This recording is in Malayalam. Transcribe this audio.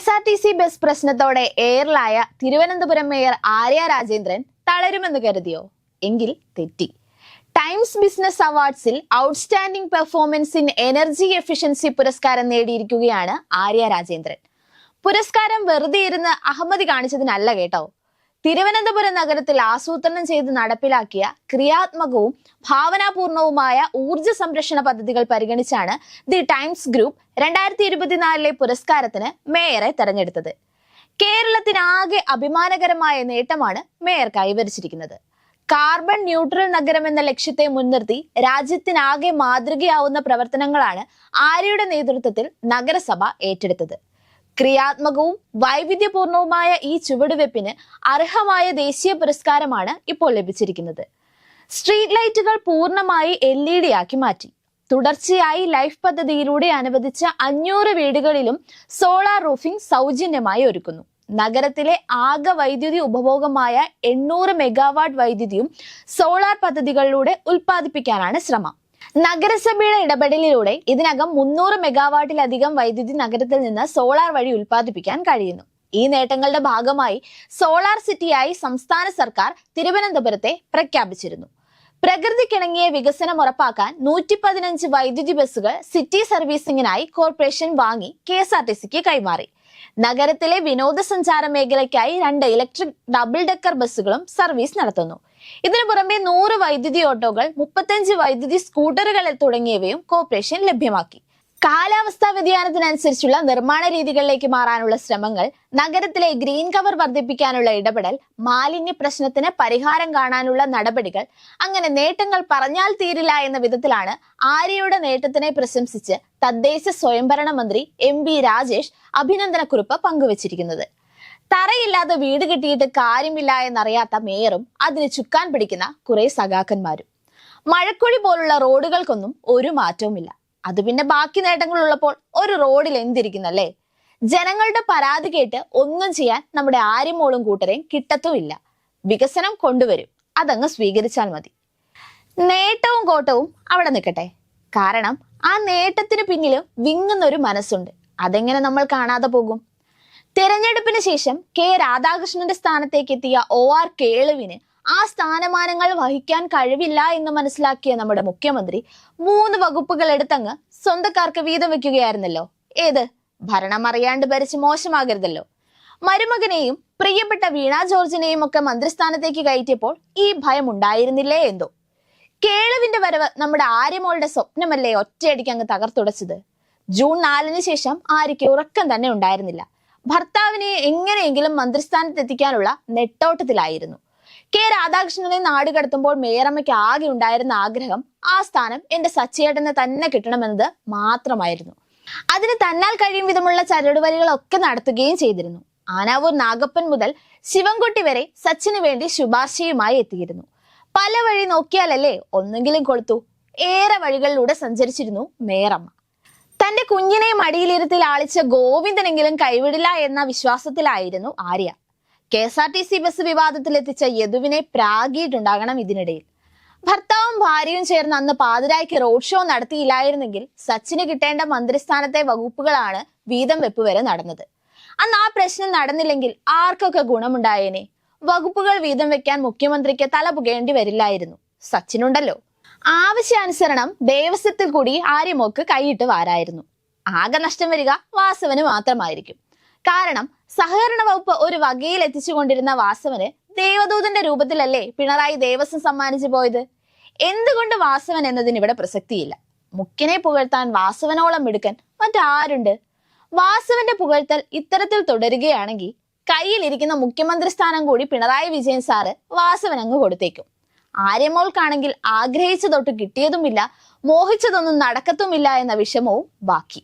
S R T C bus പ്രശ്നത്തോടെ എയറിലായ തിരുവനന്തപുരം മേയർ ആര്യ രാജേന്ദ്രൻ തളരുമെന്ന് കരുതിയോ? എങ്കിൽ തെറ്റി. Times business അവാർഡ്സിൽ outstanding performance in energy efficiency പുരസ്കാരം നേടിയിരിക്കുകയാണ് ആര്യ രാജേന്ദ്രൻ. പുരസ്കാരം വെറുതെ ഇരുന്ന് അഹമ്മതി കാണിച്ചതിനല്ല കേട്ടോ. തിരുവനന്തപുരം നഗരത്തിൽ ആസൂത്രണം ചെയ്ത് നടപ്പിലാക്കിയ ക്രിയാത്മകവും ഭാവനാപൂർണവുമായ ഊർജ സംരക്ഷണ പദ്ധതികൾ പരിഗണിച്ചാണ് ദി ടൈംസ് ഗ്രൂപ്പ് രണ്ടായിരത്തി ഇരുപത്തിനാലിലെ പുരസ്കാരത്തിന് മേയറെ തെരഞ്ഞെടുത്തത്. കേരളത്തിനാകെ അഭിമാനകരമായ നേട്ടമാണ് മേയർ കൈവരിച്ചിരിക്കുന്നത്. കാർബൺ ന്യൂട്രൽ നഗരം എന്ന ലക്ഷ്യത്തെ മുൻനിർത്തി രാജ്യത്തിനാകെ മാതൃകയാവുന്ന പ്രവർത്തനങ്ങളാണ് ആര്യയുടെ നേതൃത്വത്തിൽ നഗരസഭ ഏറ്റെടുത്തത്. ക്രിയാത്മകവും വൈവിധ്യപൂർണവുമായ ഈ ചുവടുവെപ്പിന് അർഹമായ ദേശീയ പുരസ്കാരമാണ് ഇപ്പോൾ ലഭിച്ചിരിക്കുന്നത്. സ്ട്രീറ്റ് ലൈറ്റുകൾ പൂർണമായി എൽ ഇ ഡി ആക്കി മാറ്റി. തുടർച്ചയായി ലൈഫ് പദ്ധതിയിലൂടെ അനുവദിച്ച അഞ്ഞൂറ് വീടുകളിലും സോളാർ റൂഫിംഗ് സൗജന്യമായി ഒരുക്കുന്നു. നഗരത്തിലെ ആകെ വൈദ്യുതി ഉപഭോഗമായ എണ്ണൂറ് മെഗാവാട്ട് വൈദ്യുതിയും സോളാർ പദ്ധതികളിലൂടെ ഉൽപ്പാദിപ്പിക്കാനാണ് ശ്രമം. നഗരസഭയുടെ ഇടപെടലിലൂടെ ഇതിനകം മുന്നൂറ് മെഗാവാട്ടിലധികം വൈദ്യുതി നഗരത്തിൽ നിന്ന് സോളാർ വഴി ഉൽപ്പാദിപ്പിക്കാൻ കഴിയുന്നു. ഈ നേട്ടങ്ങളുടെ ഭാഗമായി സോളാർ സിറ്റിയായി സംസ്ഥാന സർക്കാർ തിരുവനന്തപുരത്തെ പ്രഖ്യാപിച്ചിരുന്നു. പ്രകൃതിക്കിണങ്ങിയ വികസനം ഉറപ്പാക്കാൻ നൂറ്റി പതിനഞ്ച് വൈദ്യുതി ബസ്സുകൾ സിറ്റി സർവീസിംഗിനായി കോർപ്പറേഷൻ വാങ്ങി കെ എസ് ആർ ടി സിക്ക് കൈമാറി. നഗരത്തിലെ വിനോദസഞ്ചാര മേഖലയ്ക്കായി രണ്ട് ഇലക്ട്രിക് ഡബിൾ ഡെക്കർ ബസ്സുകളും സർവീസ് നടത്തുന്നു. ഇതിനു പുറമെ നൂറ് വൈദ്യുതി ഓട്ടോകൾ മുപ്പത്തഞ്ച് വൈദ്യുതി സ്കൂട്ടറുകൾ തുടങ്ങിയവയും കോർപ്പറേഷൻ ലഭ്യമാക്കി. കാലാവസ്ഥാ വ്യതിയാനത്തിനനുസരിച്ചുള്ള നിർമ്മാണ രീതികളിലേക്ക് മാറാനുള്ള ശ്രമങ്ങൾ നഗരത്തിലെ ഗ്രീൻ കവർ വർദ്ധിപ്പിക്കാനുള്ള ഇടപെടൽ മാലിന്യ പ്രശ്നത്തിന് പരിഹാരം കാണാനുള്ള നടപടികൾ അങ്ങനെ നേട്ടങ്ങൾ പറഞ്ഞാൽ തീരില്ല എന്ന വിധത്തിലാണ് ആര്യയുടെ നേട്ടത്തിനെ പ്രശംസിച്ച് തദ്ദേശ സ്വയംഭരണ മന്ത്രി എം വി രാജേഷ് അഭിനന്ദനക്കുറിപ്പ് പങ്കുവച്ചിരിക്കുന്നത്. തറയില്ലാതെ വീട് കിട്ടിയിട്ട് കാര്യമില്ല എന്നറിയാത്ത മേയറും അതിന് ചുക്കാൻ പിടിക്കുന്ന കുറെ സഖാക്കന്മാരും. മഴക്കുഴി പോലുള്ള റോഡുകൾക്കൊന്നും ഒരു മാറ്റവുമില്ല. അത് പിന്നെ ബാക്കി നേട്ടങ്ങൾ ഉള്ളപ്പോൾ ഒരു റോഡിൽ എന്തിരിക്കുന്നല്ലേ? ജനങ്ങളുടെ പരാതി കേട്ട് ഒന്നും ചെയ്യാൻ നമ്മുടെ ആര്യമോളും കൂട്ടരെയും കിട്ടത്തുമില്ല. വികസനം കൊണ്ടുവരും. അതങ്ങ് സ്വീകരിച്ചാൽ മതി. നേട്ടവും കോട്ടവും അവിടെ നിൽക്കട്ടെ. കാരണം ആ നേട്ടത്തിന് പിന്നിലും വിങ്ങുന്നൊരു മനസ്സുണ്ട്. അതെങ്ങനെ നമ്മൾ കാണാതെ പോകും? തെരഞ്ഞെടുപ്പിന് ശേഷം കെ രാധാകൃഷ്ണന്റെ സ്ഥാനത്തേക്ക് എത്തിയ ഒ ആർ കേളുവിന് ആ സ്ഥാനമാനങ്ങൾ വഹിക്കാൻ കഴിവില്ല എന്ന് മനസ്സിലാക്കിയ നമ്മുടെ മുഖ്യമന്ത്രി മൂന്ന് വകുപ്പുകൾ എടുത്തങ്ങ് സ്വന്തക്കാർക്ക് വീതം വെക്കുകയായിരുന്നല്ലോ. ഏത്? ഭരണം അറിയാണ്ട് ഭരിച്ച് മോശമാകരുതല്ലോ. മരുമകനെയും പ്രിയപ്പെട്ട വീണ ജോർജിനെയും ഒക്കെ മന്ത്രിസ്ഥാനത്തേക്ക് കയറ്റിയപ്പോൾ ഈ ഭയം ഉണ്ടായിരുന്നില്ലേ എന്തോ? കേളുവിന്റെ വരവ് നമ്മുടെ ആര്യമോളുടെ സ്വപ്നമല്ലേ ഒറ്റയടിക്ക് അങ്ങ് തകർത്തുടച്ചത്? ജൂൺ നാലിന് ശേഷം ആര്യയ്ക്ക് ഉറക്കം തന്നെ ഉണ്ടായിരുന്നില്ല. ഭർത്താവിനെ എങ്ങനെയെങ്കിലും മന്ത്രിസ്ഥാനത്ത് എത്തിക്കാനുള്ള നെട്ടോട്ടത്തിലായിരുന്നു. കെ രാധാകൃഷ്ണനെ നാട് കടത്തുമ്പോൾ മേയറമ്മയ്ക്ക് ആകെ ഉണ്ടായിരുന്ന ആഗ്രഹം ആ സ്ഥാനം എന്റെ സച്ചേട്ടന് തന്നെ കിട്ടണമെന്നത് മാത്രമായിരുന്നു. അതിന് തന്നാൽ കഴിയും വിധമുള്ള ചരടുവലികളൊക്കെ നടത്തുകയും ചെയ്തിരുന്നു. ആനാവൂർ നാഗപ്പൻ മുതൽ ശിവൻകുട്ടി വരെ സച്ചിന് വേണ്ടി ശുപാർശയുമായി എത്തിയിരുന്നു. പല വഴി നോക്കിയാലല്ലേ ഒന്നെങ്കിലും കൊളുത്തു ഏറെ വഴികളിലൂടെ സഞ്ചരിച്ചിരുന്നു മേയറമ്മ. തന്റെ കുഞ്ഞിനെ മടിയിലിരുത്തി ലാളിച്ച ഗോവിന്ദനെങ്കിലും കൈവിടില്ല എന്ന വിശ്വാസത്തിലായിരുന്നു Arya. K S R T C bus വിവാദത്തിലെത്തിച്ച യദുവിനെ പ്രാഗിയിട്ടുണ്ടാകണം ഇതിനിടയിൽ. ഭർത്താവും ഭാര്യയും ചേർന്ന് അന്ന് പാതിരായ്ക്ക് റോഡ് ഷോ നടത്തിയില്ലായിരുന്നെങ്കിൽ സച്ചിന് കിട്ടേണ്ട മന്ത്രിസ്ഥാനത്തെ വകുപ്പുകളാണ് വീതം വെപ്പ് വരെ നടന്നത്. അന്ന് ആ പ്രശ്നം നടന്നില്ലെങ്കിൽ ആർക്കൊക്കെ ഗുണമുണ്ടായേനെ? വകുപ്പുകൾ വീതം വെക്കാൻ മുഖ്യമന്ത്രിക്ക് തല പുകയേണ്ടി വരില്ലായിരുന്നു. സച്ചിനുണ്ടല്ലോ. ആവശ്യാനുസരണം ദേവസ്വത്തിൽ കൂടി ആര്യമോക്ക് കൈയിട്ട് വാരായിരുന്നു. ആകെ നഷ്ടം വരിക വാസവന് മാത്രമായിരിക്കും. കാരണം സഹകരണ വകുപ്പ് ഒരു വകയിൽ എത്തിച്ചുകൊണ്ടിരുന്ന വാസവന് ദേവദൂതന്റെ രൂപത്തിലല്ലേ പിണറായി ദേവസ്വം സമ്മാനിച്ചു പോയത്? എന്തുകൊണ്ട് വാസവൻ എന്നതിന് ഇവിടെ പ്രസക്തിയില്ല? മുക്കിനെ പുകഴ്ത്താൻ വാസവനോളം മിടുക്കൻ മറ്റാരുണ്ട്? വാസവന്റെ പുകഴ്ത്തൽ ഇത്തരത്തിൽ തുടരുകയാണെങ്കിൽ കയ്യിലിരിക്കുന്ന മുഖ്യമന്ത്രി സ്ഥാനം കൂടി പിണറായി വിജയൻ സാറ് വാസവൻ അങ്ങ് കൊടുത്തേക്കും. ആര്യമോൾക്കാണെങ്കിൽ ആഗ്രഹിച്ചതൊട്ട് കിട്ടിയതുമില്ല മോഹിച്ചതൊന്നും നടക്കത്തുമില്ല എന്ന വിഷമവും ബാക്കി.